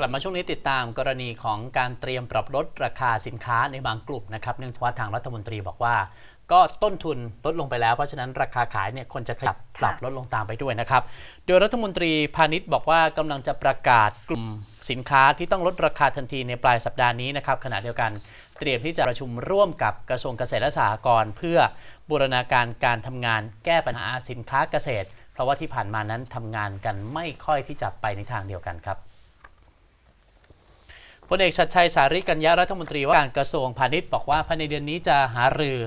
กลับมาช่วงนี้ติดตามกรณีของการเตรียมปรับลดราคาสินค้าในบางกลุ่มนะครับเนื่องจากว่าทางรัฐมนตรีบอกว่า ก็ต้นทุนลดลงไปแล้ว เพราะฉะนั้นราคาขายเนี่ยควรจะขยับปรับลดลงตามไปด้วยนะครับ โดยรัฐมนตรีพาณิชย์บอกว่ากำลังจะประกาศกลุ่มสินค้าที่ต้องลดราคาทันทีในปลายสัปดาห์นี้นะครับขณะเดียวกันเตรียมที่จะประชุมร่วมกับกระทรวงเกษตรและสหกรณ์เพื่อบูรณาการการทำงานแก้ปัญหาสินค้าเกษตร เพราะว่าที่ผ่านมานั้นทำงานกันไม่ค่อยที่จะไปในทางเดียวกันครับ พลเอกชัดชัยสาริกัญญารัฐมนตรีว่าการกระทรวงพาณิชย์บอกว่าภายในเดือนนี้จะหารือ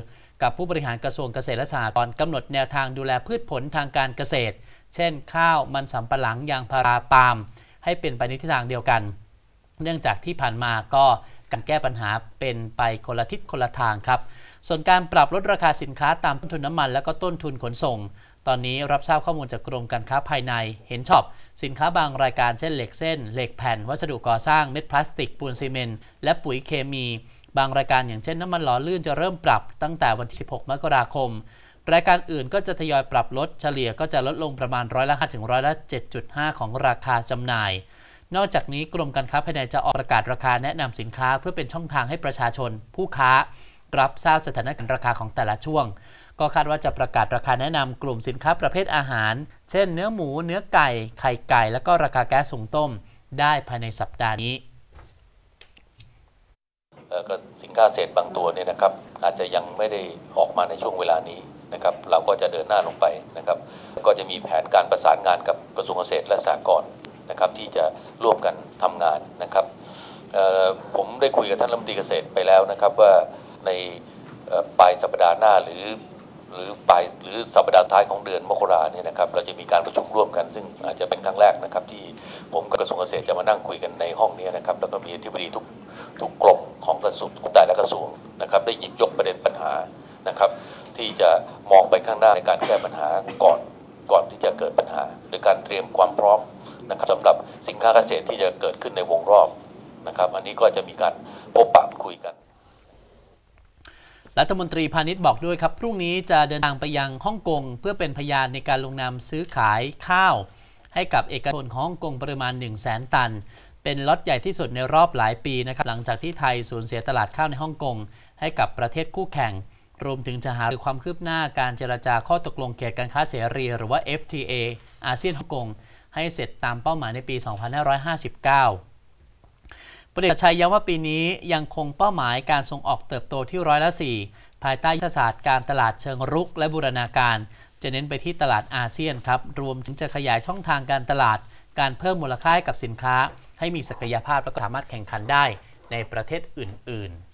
กับผู้บริหารกระทรวงเกษตรและสหกรณ์กำหนดแนวทางดูแลพืชผลทางการเกษตร เช่น ข้าวมันสำปะหลังยางพาราปาล์มให้เป็นไปในทิศทางเดียวกัน เนื่องจากที่ผ่านมาก็การแก้ปัญหาเป็นไปคนละทิศคนละทางครับ ส่วนการปรับลดราคาสินค้าตามต้นทุนน้ำมัน และก็ต้นทุนขนส่ง ตอนนี้รับทราบข้อมูลจากกรมการค้าภายในเห็นชอบสินค้าบางรายการเช่นเหล็กเส้น เหล็กแผ่น วัสดุก่อสร้างเม็ดพลาสติกปูนซีเมนต์และปุ๋ยเคมี บางรายการอย่างเช่นน้ำมันหล่อลื่นจะเริ่มปรับตั้งแต่วันที่ 16 มกราคม รายการอื่นก็จะทยอยปรับลดเฉลี่ยก็จะลดลงประมาณร้อยละ5ถึงร้อยละ 7.5 ของราคาจำหน่าย นอกจากนี้กรมการค้าภายในจะออกประกาศราคาแนะนำสินค้าเพื่อเป็นช่องทางให้ประชาชน ผู้ค้า รับทราบสถานการณ์ราคาของแต่ละช่วง ก็คาดว่าจะประกาศราคาแนะนำกลุ่มสินค้าประเภทอาหาร เช่นเนื้อหมู เนื้อไก่ ไข่ไก่ และก็ราคาแก๊สสูงต้ม ได้ภายในสัปดาห์นี้ก็สินค้าเศษบางตัวเนี่ยนะครับ อาจจะยังไม่ได้ออกมาในช่วงเวลานี้นะครับเราก็จะเดินหน้าลงไปนะครับ ก็จะมีแผนการประสานงานกับกระทรวงเกษตรและสหกรณ์นะครับ ที่จะร่วมกันทำงานนะครับผมได้คุยกับท่านรัฐมนตรีเกษตรไปแล้วนะครับว่าในปลายสัปดาห์หน้าหรือ หรือปลายหรือสัปดาห์ท้ายของเดือนมกราเนี่ยนะครับเราจะมีการประชุมร่วมกัน ซึ่งอาจจะเป็นครั้งแรกนะครับที่ผมกับกระทรวงเกษตรจะมานั่งคุยกันในห้องนี้นะครับแล้วก็มีอธิบดีทุกทุกกรมของกระทรวงของแต่ละกระทรวงนะครับได้หยิบยกประเด็นปัญหานะครับที่จะมองไปข้างหน้าในการแก้ปัญหาก่อนก่อนที่จะเกิดปัญหา หรือการเตรียมความพร้อมนะครับสำหรับสินค้าเกษตรที่จะเกิดขึ้นในวงรอบนะครับอันนี้ก็จะมีการพบปะคุยกัน รัฐมนตรีพาณิชย์บอกด้วยครับ พรุ่งนี้จะเดินทางไปยังฮ่องกง เพื่อเป็นพยานในการลงนามซื้อขายข้าว ให้กับเอกชนของฮ่องกงปริมาณ 1 0 0 0 0แตัน เป็นล็อตใหญ่ที่สุดในรอบหลายปีนะครับหลังจากที่ไทยสูญเสียตลาดข้าวในฮ่องกงให้กับประเทศคู่แข่ง รวมถึงจะหาความคืบหน้าการเจรจาข้อตกลงเกี่ยวกับการค้าเสรีหรือว่า FTA อาเซียนฮ่องกงให้เสร็จตามเป้าหมายในปี 2559 พลเอกชัยย้ำว่าปีนี้ยังคงเป้าหมายการส่งออกเติบโตที่ร้อยละ4ภายใต้ยุทธศาสตร์การตลาดเชิงรุกและบูรณาการ จะเน้นไปที่ตลาดอาเซียนครับ รวมถึงจะขยายช่องทางการตลาด การเพิ่มมูลค่าให้กับสินค้า ให้มีศักยภาพและสามารถแข่งขันได้ในประเทศอื่น ๆ